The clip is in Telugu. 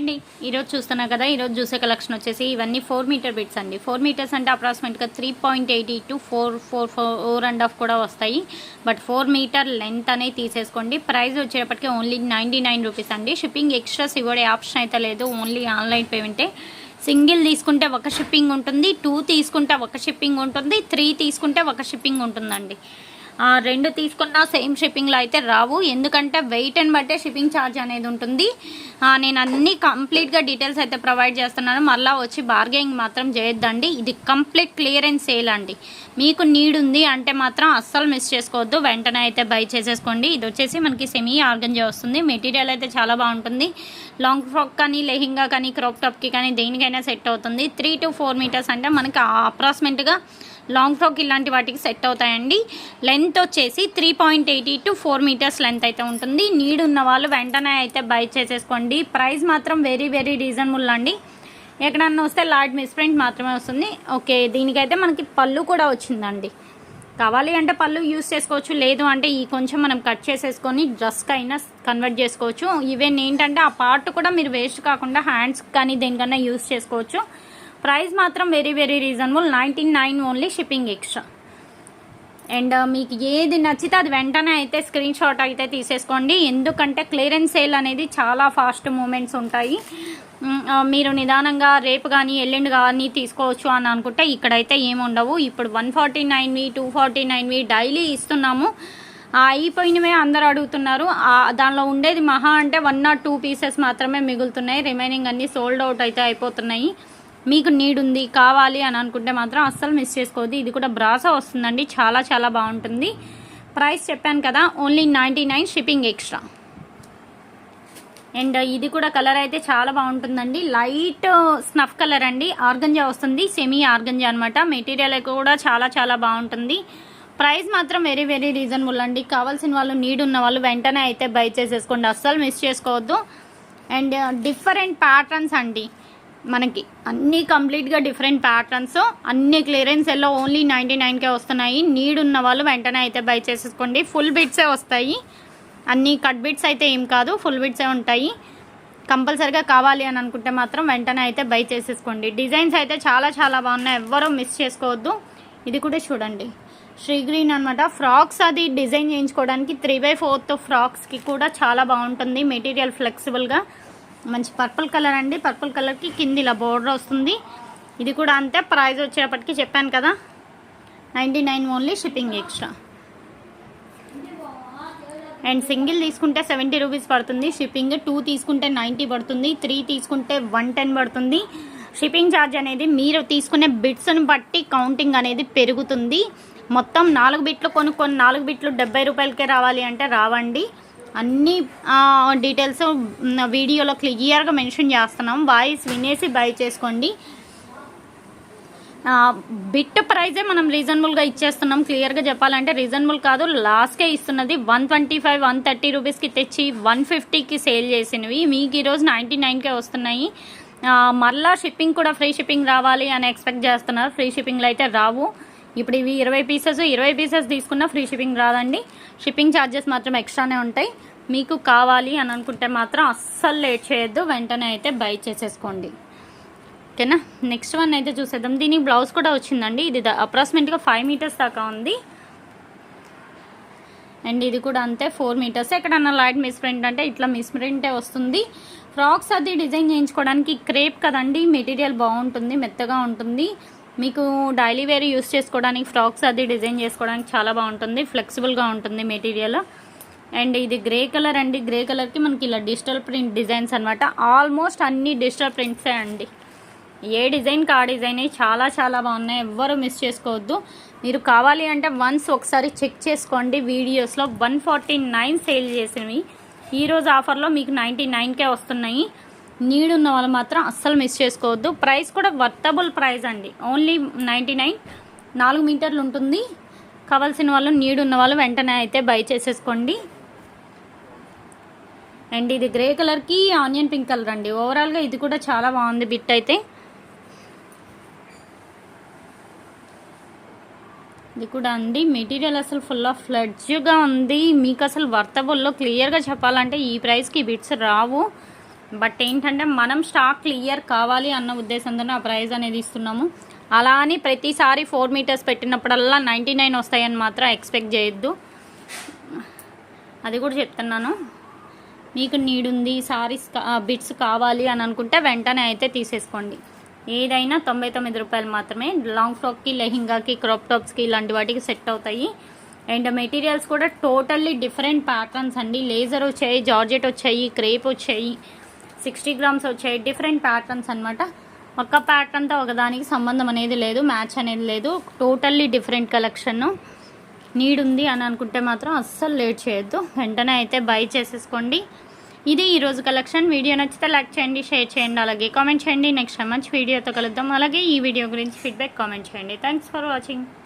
అండి ఈరోజు చూస్తున్నా కదా ఈరోజు చూసే కలెక్షన్ వచ్చేసి ఇవన్నీ ఫోర్ మీటర్ బిట్స్ అండి. ఫోర్ మీటర్స్ అంటే అప్రాక్సిమేట్గా three point eighty two four four four and half కూడా వస్తాయి. బట్ ఫోర్ మీటర్ లెంత్ అనేది తీసేసుకోండి. ప్రైస్ వచ్చేటప్పటికి ఓన్లీ నైంటీ నైన్ రూపీస్ అండి. షిప్పింగ్ ఎక్స్ట్రాస్ ఇవ్వడే ఆప్షన్ అయితే లేదు. ఓన్లీ ఆన్లైన్ పేమెంటే సింగిల్ తీసుకుంటే ఒక షిప్పింగ్ ఉంటుంది టూ తీసుకుంటే ఒక షిప్పింగ్ ఉంటుంది త్రీ తీసుకుంటే ఒక షిప్పింగ్ ఉంటుందండి. రెండు తీసుకున్నా సేమ్ షిప్పింగ్లో అయితే రావు. ఎందుకంటే వెయిట్ అండ్ బట్టే షిప్పింగ్ ఛార్జ్ అనేది ఉంటుంది. నేను అన్ని కంప్లీట్గా డీటెయిల్స్ అయితే ప్రొవైడ్ చేస్తున్నాను. మళ్ళీ వచ్చి బార్గెనింగ్ మాత్రం చేయొద్దండి. ఇది కంప్లీట్ క్లియరెన్స్ సేల్ అండి. మీకు నీడ్ ఉంది అంటే మాత్రం అస్సలు మిస్ చేసుకోవద్దు. వెంటనే అయితే బై చేసేసుకోండి. ఇది వచ్చేసి మనకి సెమీ ఆర్గంజా వస్తుంది. మెటీరియల్ అయితే చాలా బాగుంటుంది. లాంగ్ ఫ్రాక్ కానీ లెహింగా కానీ క్రాప్ టాప్కి కానీ దేనికైనా సెట్ అవుతుంది. త్రీ టు ఫోర్ మీటర్స్ అంటే మనకి అప్రాక్సిమేట్గా లాంగ్ ఫ్రాక్ ఇలాంటి వాటికి సెట్ అవుతాయండి. లెంత్ వచ్చేసి three point eighty two four metres length అయితే ఉంటుంది. నీడ్ ఉన్న వాళ్ళు వెంటనే అయితే బై చేసేసుకోండి. ప్రైస్ మాత్రం వెరీ వెరీ రీజనబుల్ అండి. ఎక్కడన్నా వస్తే లార్డ్ మిస్ప్రింట్ మాత్రమే వస్తుంది. ఓకే దీనికైతే మనకి పళ్ళు కూడా వచ్చిందండి. కావాలి అంటే పళ్ళు యూస్ చేసుకోవచ్చు లేదు అంటే ఈ కొంచెం మనం కట్ చేసేసుకొని డ్రెస్కి అయినా కన్వర్ట్ చేసుకోవచ్చు. ఈవెన్ ఏంటంటే ఆ పార్ట్ కూడా మీరు వేస్ట్ కాకుండా హ్యాండ్స్ కానీ దేనికన్నా యూస్ చేసుకోవచ్చు. ప్రైస్ మాత్రం very very reasonable ninety nine only shipping extra and మీకు ఏది నచ్చితే అది వెంటనే అయితే స్క్రీన్ షాట్ అయితే తీసేసుకోండి. ఎందుకంటే క్లియరెన్స్ సేల్ అనేది చాలా ఫాస్ట్ మూమెంట్స్ ఉంటాయి. Mm, uh, మీరు నిదానంగా రేపు కానీ ఎల్లుండి కానీ తీసుకోవచ్చు అని అనుకుంటే ఇక్కడైతే ఏముండవు ఇప్పుడు వన్ ఫార్టీ నైన్వి టూ ఫార్టీ నైన్వి డైలీ ఇస్తున్నాము. అయిపోయినవే అందరు అడుగుతున్నారు. దానిలో ఉండేది మహా అంటే వన్ నాట్ టూ పీసెస్ మాత్రమే మిగులుతున్నాయి. రిమైనింగ్ అన్నీ సోల్డ్ అవుట్ అయితే అయిపోతున్నాయి. మీకు నీడ్ ఉంది కావాలి అని అనుకుంటే మాత్రం అస్సలు మిస్ చేసుకోవద్దు. ఇది కూడా బ్రాసా వస్తుందండి. చాలా చాలా బాగుంటుంది. ప్రైస్ చెప్పాను కదా only ninety nine shipping extra and ఇది కూడా కలర్ అయితే చాలా బాగుంటుందండి. లైట్ స్నఫ్ కలర్ అండి. ఆర్గంజా వస్తుంది సెమీ ఆర్గంజా అనమాట మెటీరియల్ కూడా చాలా చాలా బాగుంటుంది. ప్రైస్ మాత్రం వెరీ వెరీ రీజనబుల్ అండి. కావాల్సిన వాళ్ళు నీడ్ ఉన్న వాళ్ళు వెంటనే అయితే బై చేసేసుకోండి. అస్సలు మిస్ చేసుకోవద్దు. అండ్ డిఫరెంట్ ప్యాటర్న్స్ అండి. మనకి అన్నీ కంప్లీట్గా డిఫరెంట్ ప్యాటర్న్స్ అన్ని క్లియరెన్స్ ఎల్లో ఓన్లీ నైంటీ నైన్కే వస్తున్నాయి. నీడ్ ఉన్న వాళ్ళు వెంటనే అయితే బై చేసేసుకోండి. ఫుల్ బిట్సే వస్తాయి. అన్ని కట్ బిట్స్ అయితే ఏం కాదు ఫుల్ బిట్సే ఉంటాయి. కంపల్సరిగా కావాలి అని అనుకుంటే మాత్రం వెంటనే అయితే బై చేసేసుకోండి. డిజైన్స్ అయితే చాలా చాలా బాగున్నాయి. ఎవ్వరూ మిస్ చేసుకోవద్దు. ఇది కూడా చూడండి. శ్రీ గ్రీన్ అనమాట ఫ్రాక్స్ అది డిజైన్ చేయించుకోవడానికి త్రీ బై ఫోర్త్ ఫ్రాక్స్కి కూడా చాలా బాగుంటుంది. మెటీరియల్ ఫ్లెక్సిబుల్గా మంచి పర్పుల్ కలర్ అండి. పర్పుల్ కలర్కి కింది ఇలా బోర్డర్ వస్తుంది. ఇది కూడా అంతే. ప్రైజ్ వచ్చేటప్పటికి చెప్పాను కదా. Ninety nine only shipping extra. And single తీసుకుంటే సెవెంటీ రూపీస్ పడుతుంది. షిప్పింగ్ టూ తీసుకుంటే నైంటీ పడుతుంది. త్రీ తీసుకుంటే వన్ టెన్ పడుతుంది. షిప్పింగ్ ఛార్జ్ అనేది మీరు తీసుకునే బిట్స్ని బట్టి కౌంటింగ్ అనేది పెరుగుతుంది. మొత్తం నాలుగు బిట్లు కొనుక్కొని నాలుగు బిట్లు డెబ్బై రూపాయలకే రావాలి అంటే రావండి. అన్ని డీటెయిల్స్ వీడియోలో క్లియర్గా మెన్షన్ చేస్తున్నాం. వాయిస్ వినేసి బై చేసుకోండి. బిట్ ప్రైజే మనం రీజనబుల్గా ఇచ్చేస్తున్నాం. క్లియర్గా చెప్పాలంటే రీజనబుల్ కాదు. లాస్ట్కే ఇస్తున్నది one twenty five one thirty రూపీస్కి తెచ్చి వన్ ఫిఫ్టీకి సేల్ చేసినవి. మీకు ఈరోజు నైంటీ నైన్కే వస్తున్నాయి. ఆ, మరలా షిప్పింగ్ కూడా ఫ్రీ షిప్పింగ్ రావాలి అని ఎక్స్పెక్ట్ చేస్తున్నారు. ఫ్రీ షిప్పింగ్లో అయితే రావు. ఇప్పుడు ఇవి ఇరవై పీసెస్ ఇరవై పీసెస్ తీసుకున్నా ఫ్రీ షిప్పింగ్ రాదండి. షిప్పింగ్ ఛార్జెస్ మాత్రం ఎక్స్ట్రానే ఉంటాయి. మీకు కావాలి అని అనుకుంటే మాత్రం అస్సలు లేట్ చేయొద్దు. వెంటనే అయితే బై చేసేసుకోండి. ఓకేనా? నెక్స్ట్ వన్ అయితే చూసేద్దాం. దీనికి బ్లౌజ్ కూడా వచ్చిందండి. ఇది అప్రాక్సిమేట్గా ఫైవ్ మీటర్స్ దాకా ఉంది. అండ్ ఇది కూడా అంతే ఫోర్ మీటర్స్ ఎక్కడన్నా లైట్ మిస్ప్రింట్ అంటే ఇట్లా మిస్ప్రింటే వస్తుంది. ఫ్రాక్స్ అది డిజైన్ చేయించుకోవడానికి క్రేప్ కదండి. మెటీరియల్ బాగుంటుంది మెత్తగా ఉంటుంది. మీకు డైలీ వేర్ యూస్ చేసుకోవడానికి ఫ్రాక్స్ అది డిజైన్ చేసుకోవడానికి చాలా బాగుంటుంది. ఫ్లెక్సిబుల్గా ఉంటుంది మెటీరియల్. అండ్ ఇది గ్రే కలర్ అండి. గ్రే కలర్కి మనకి ఇలా డిజిటల్ ప్రింట్ డిజైన్స్ అనమాట ఆల్మోస్ట్ అన్ని డిజిటల్ ప్రింట్సే అండి. ఏ డిజైన్కి ఆ డిజైన్ చాలా చాలా బాగున్నాయి. ఎవ్వరు మిస్ చేసుకోవద్దు. మీరు కావాలి అంటే వన్స్ ఒకసారి చెక్ చేసుకోండి. వీడియోస్లో వన్ ఫార్టీ నైన్ సేల్ చేసినవి. ఈరోజు ఆఫర్లో మీకు నైంటీ నైన్కే వస్తున్నాయి. నీడ్ ఉన్న వాళ్ళు మాత్రం అస్సలు మిస్ చేసుకోవద్దు. ప్రైస్ కూడా వర్తబుల్ ప్రైస్ అండి. ఓన్లీ నైంటీ నైన్ నాలుగు మీటర్లు ఉంటుంది. కావాల్సిన వాళ్ళు నీడ్ ఉన్న వాళ్ళు వెంటనే అయితే బై చేసేసుకోండి. అండ్ ఇది గ్రే కలర్కి ఆనియన్ పింక్ కలర్ అండి. ఓవరాల్గా ఇది కూడా చాలా బాగుంది బిట్ అయితే. ఇది కూడా అండి. మెటీరియల్ అసలు ఫుల్ ఆఫ్ ఫ్లడ్జ్గా ఉంది. మీకు అసలు వర్తబుల్లో క్లియర్గా చెప్పాలంటే ఈ ప్రైస్కి బిట్స్ రావు. బట్ ఏంటంటే మనం స్టాక్ క్లియర్ కావాలి అన్న ఉద్దేశంతోనే ఆ ప్రైస్ అనేది ఇస్తున్నాము. అలా అని ప్రతిసారి ఫోర్ మీటర్స్ పెట్టినప్పుడల్లా నైంటీ నైన్ వస్తాయని మాత్రం ఎక్స్పెక్ట్ చేయొద్దు. అది కూడా చెప్తున్నాను. మీకు నీడుంది సారీస్ బిట్స్ కావాలి అని అనుకుంటే వెంటనే అయితే తీసేసుకోండి. ఏదైనా తొంభై తొమ్మిది రూపాయలు మాత్రమే. లాంగ్ ఫ్రాక్కి లెహింగాకి క్రాప్ టాప్స్కి ఇలాంటి వాటికి సెట్ అవుతాయి. అండ్ మెటీరియల్స్ కూడా టోటల్లీ డిఫరెంట్ ప్యాటర్న్స్ అండి. లేజర్ వచ్చాయి జార్జెట్ వచ్చాయి క్రేప్ వచ్చాయి. సిక్స్టీ గ్రామ్స్ వచ్చాయి. డిఫరెంట్ ప్యాటర్న్స్ అనమాట ఒక్క ప్యాటర్న్తో ఒకదానికి సంబంధం అనేది లేదు మ్యాచ్ అనేది లేదు. టోటల్లీ డిఫరెంట్ కలెక్షన్ నీడ్ ఉంది అని అనుకుంటే మాత్రం అస్సలు లేట్ చేయొద్దు. వెంటనే అయితే బై చేసేసుకోండి. ఇది ఈరోజు కలెక్షన్ వీడియో నచ్చితే లైక్ చేయండి షేర్ చేయండి అలాగే కామెంట్ చేయండి. నెక్స్ట్ మంచి వీడియోతో కలుద్దాం. అలాగే ఈ వీడియో గురించి ఫీడ్బ్యాక్ కామెంట్ చేయండి. Thanks for watching